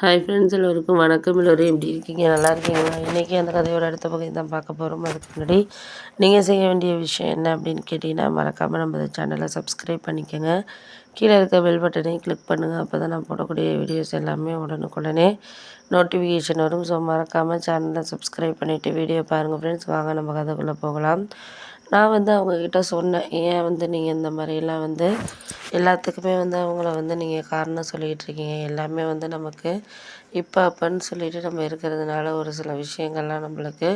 Hi friends எல்லோருக்கும் வணக்கம். எல்லோரும் எப்படி இருக்கீங்க? நல்லா இருக்கீங்களா? இன்றைக்கி அந்த கதையோட அடுத்த பகுதி தான் பார்க்க போகிறோம் அதுக்கு முன்னாடி நீங்கள் செய்ய வேண்டிய விஷயம் என்ன அப்படின்னு கேட்டிங்கன்னா மறக்காமல் நம்ம சேனலை சப்ஸ்கிரைப் பண்ணிக்கோங்க. கீழே இருக்க பெல் பட்டனையும் கிளிக் பண்ணுங்கள் அப்போ தான் நான் போடக்கூடிய வீடியோஸ் எல்லாமே உடனுக்குடனே நோட்டிஃபிகேஷன் வரும். ஸோ மறக்காமல் சேனலை சப்ஸ்கிரைப் பண்ணிவிட்டு வீடியோ பாருங்கள் ஃப்ரெண்ட்ஸ் வாங்க நம்ம கதைக்குள்ளே போகலாம். நான் வந்து அவங்கக்கிட்ட சொன்னேன். ஏன் வந்து நீங்கள் இந்த மாதிரிலாம் வந்து எல்லாத்துக்குமே வந்து அவங்கள வந்து நீங்கள் காரணம் சொல்லிகிட்டு இருக்கீங்க. எல்லாமே வந்து நமக்கு இப்போ அப்போன்னு சொல்லிட்டு நம்ம இருக்கிறதுனால ஒரு சில விஷயங்கள்லாம் நம்மளுக்கு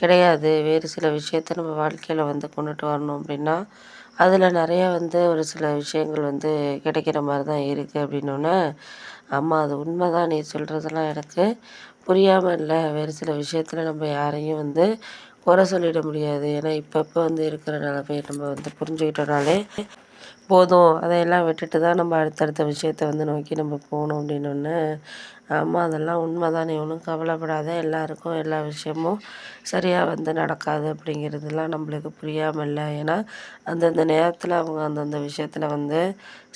கிடையாது. வேறு சில விஷயத்த நம்ம வாழ்க்கையில் வந்து கொண்டுட்டு வரணும் அப்படின்னா அதில் நிறையா வந்து ஒரு சில விஷயங்கள் வந்து கிடைக்கிற மாதிரி தான் இருக்குது அப்படின்னோடனே ஆமாம் அது உண்மை தான் நீ சொல்கிறதெல்லாம் எனக்கு புரியாமல் இல்லை. வேறு சில விஷயத்தில் நம்ம யாரையும் வந்து குறை சொல்லிட முடியாது. ஏன்னா இப்பப்போ வந்து இருக்கிற நிலமையை நம்ம வந்து புரிஞ்சுக்கிட்டோனாலே போதும். அதையெல்லாம் விட்டுட்டு தான் நம்ம அடுத்தடுத்த விஷயத்த வந்து நோக்கி நம்ம போகணும் அப்படின்னோடனே ஆமாம் அதெல்லாம் உண்மை தான் நீ ஒன்றும் கவலைப்படாத. எல்லாருக்கும் எல்லா விஷயமும் சரியாக வந்து நடக்காது அப்படிங்கிறதுலாம் நம்மளுக்கு புரியாமல் இல்லை ஏன்னா அந்தந்த நேரத்தில் அவங்க அந்தந்த விஷயத்தில் வந்து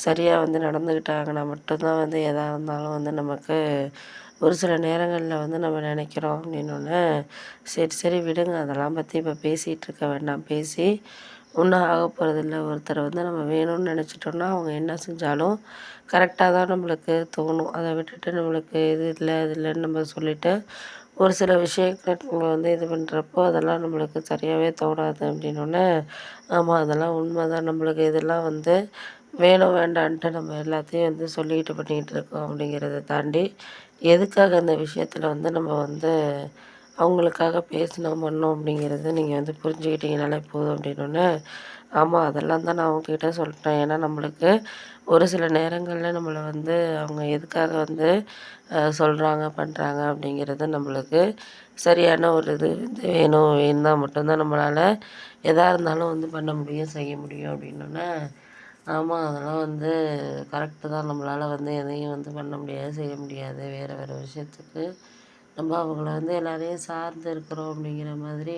சரியாக வந்து நடந்துக்கிட்டாங்கன்னா மட்டும்தான் வந்து எதாக இருந்தாலும் வந்து நமக்கு ஒரு சில நேரங்களில் வந்து நம்ம நினைக்கிறோம் அப்படின்னோடனே சரி சரி விடுங்க. அதெல்லாம் பற்றி இப்போ பேசிகிட்டு இருக்க வேண்டாம். பேசி ஒன்றும் ஆக போகிறதில்ல ஒருத்தரை வந்து நம்ம வேணும்னு நினச்சிட்டோம்னா அவங்க என்ன செஞ்சாலும் கரெக்டாக தான் நம்மளுக்கு தோணும். அதை விட்டுட்டு நம்மளுக்கு இது இல்லை இது இல்லைன்னு நம்ம சொல்லிவிட்டு ஒரு சில விஷயங்கள் நம்ம வந்து இது பண்ணுறப்போ அதெல்லாம் நம்மளுக்கு சரியாகவே தோணாது அப்படின்னோடனே ஆமாம் அதெல்லாம் உண்மை தான் நம்மளுக்கு இதெல்லாம் வந்து வேணும் வேண்டான்ட்டு நம்ம எல்லாத்தையும் வந்து சொல்லிக்கிட்டு பண்ணிக்கிட்டு இருக்கோம் அப்படிங்கிறத தாண்டி எதுக்காக அந்த விஷயத்தில் வந்து நம்ம வந்து அவங்களுக்காக பேசினோம் பண்ணோம் அப்படிங்கிறத நீங்கள் வந்து புரிஞ்சுக்கிட்டீங்கனாலே போதும் அப்படின்னோடனே ஆமாம் அதெல்லாம் தான் நான் அவங்கக்கிட்ட சொல்லிட்டேன் ஏன்னா நம்மளுக்கு ஒரு சில நேரங்களில் நம்மளை வந்து அவங்க எதுக்காக வந்து சொல்கிறாங்க பண்ணுறாங்க அப்படிங்கிறது நம்மளுக்கு சரியான ஒரு இது வந்து வேணும் வேணும்னா மட்டும்தான் நம்மளால் எதாக இருந்தாலும் வந்து பண்ண முடியும் செய்ய முடியும் அப்படின்னோடனே ஆமாம் அதெல்லாம் வந்து கரெக்டு தான். நம்மளால் வந்து எதையும் வந்து பண்ண முடியாது செய்ய முடியாது. வேறு வேறு விஷயத்துக்கு நம்ம அவங்கள வந்து எல்லோரையும் சார்ந்து இருக்கிறோம் அப்படிங்கிற மாதிரி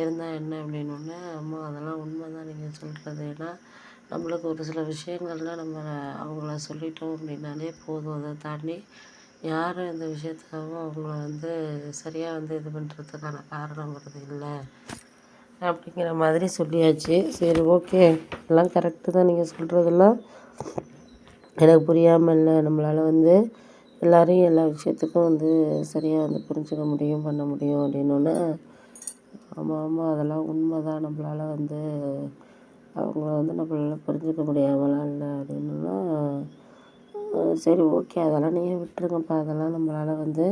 இருந்தால் என்ன அப்படின்னோடனே ஆமாம் அதெல்லாம் உண்மை தான் நீங்கள் சொல்கிறது ஏன்னா நம்மளுக்கு ஒரு சில விஷயங்கள்லாம் நம்ம அவங்கள சொல்லிட்டோம் அப்படின்னாலே போதும். அதை தாண்டி யாரும் இந்த விஷயத்துக்காகவும் அவங்கள வந்து சரியாக வந்து இது பண்ணுறதுக்கான காரணங்கிறது இல்லை. அப்படிங்கிற மாதிரி சொல்லியாச்சு. சரி ஓகே எல்லாம் கரெக்டு தான் நீங்கள் சொல்கிறதெல்லாம் எனக்கு புரியாமல் இல்லை. நம்மளால் வந்து எல்லோரையும் எல்லா விஷயத்துக்கும் வந்து சரியாக வந்து புரிஞ்சுக்க முடியும் பண்ண முடியும் அப்படின்னோடனே ஆமாம் ஆமாம் அதெல்லாம் உண்மை தான் நம்மளால் வந்து அவங்கள வந்து நம்மளால் புரிஞ்சுக்க முடியாமலாம் இல்லை அப்படின்னா சரி ஓகே அதெல்லாம் நீங்கள் விட்டுருங்கப்பா. அதெல்லாம் நம்மளால் வந்து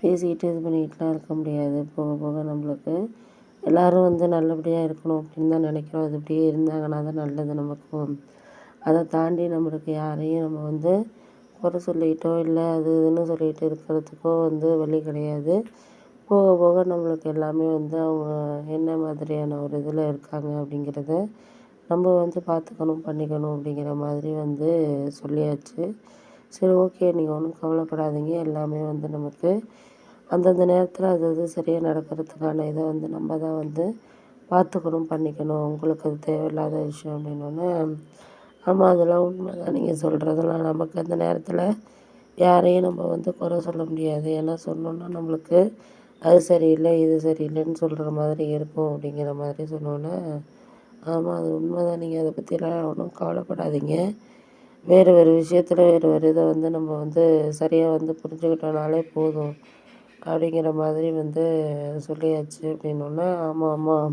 பேசிக்கிட்டு இது பண்ணிக்கிட்டுலாம் இருக்க முடியாது. போக போக நம்மளுக்கு எல்லோரும் வந்து நல்லபடியாக இருக்கணும் அப்படின்னு தான் நினைக்கிறோம். அது இப்படியே இருந்தாங்கன்னா தான் நல்லது நமக்கும். அதை தாண்டி நம்மளுக்கு யாரையும் நம்ம வந்து குறை சொல்லிக்கிட்டோ இல்லை அது இதுன்னு சொல்லிக்கிட்டு இருக்கிறதுக்கோ வந்து வழி கிடையாது. போக போக நம்மளுக்கு எல்லாமே வந்து அவங்க என்ன மாதிரியான ஒரு இதில் இருக்காங்க அப்படிங்கிறத நம்ம வந்து பார்த்துக்கணும் பண்ணிக்கணும் அப்படிங்கிற மாதிரி வந்து சொல்லியாச்சு. சரி ஓகே. நீங்கள் ஒன்றும் கவலைப்படாதீங்க. எல்லாமே வந்து நமக்கு அந்தந்த நேரத்தில் அது அது சரியாக நடக்கிறதுக்கான இதை வந்து நம்ம தான் வந்து பார்த்துக்கணும் பண்ணிக்கணும். உங்களுக்கு அது தேவையில்லாத விஷயம் அப்படின்னோடனே ஆமாம் அதெல்லாம் உண்மை தான் நீங்கள் சொல்கிறதெல்லாம் நமக்கு அந்த நேரத்தில் யாரையும் நம்ம வந்து குறை சொல்ல முடியாது. ஏன்னா சொன்னோன்னா நம்மளுக்கு அது சரியில்லை இது சரியில்லைன்னு சொல்கிற மாதிரி இருக்கும் அப்படிங்கிற மாதிரி சொன்னோன்னே ஆமாம் அது உண்மை தான் நீங்கள் அதை பற்றிலாம் ஒன்றும் கவலைப்படாதீங்க. வேறு வேறு விஷயத்தில் வேறு வேறு இதை வந்து நம்ம வந்து சரியாக வந்து புரிஞ்சுக்கிட்டோனாலே போதும். அப்படிங்கிற மாதிரி வந்து சொல்லியாச்சு அப்படின்னோன்னே ஆமாம் ஆமாம்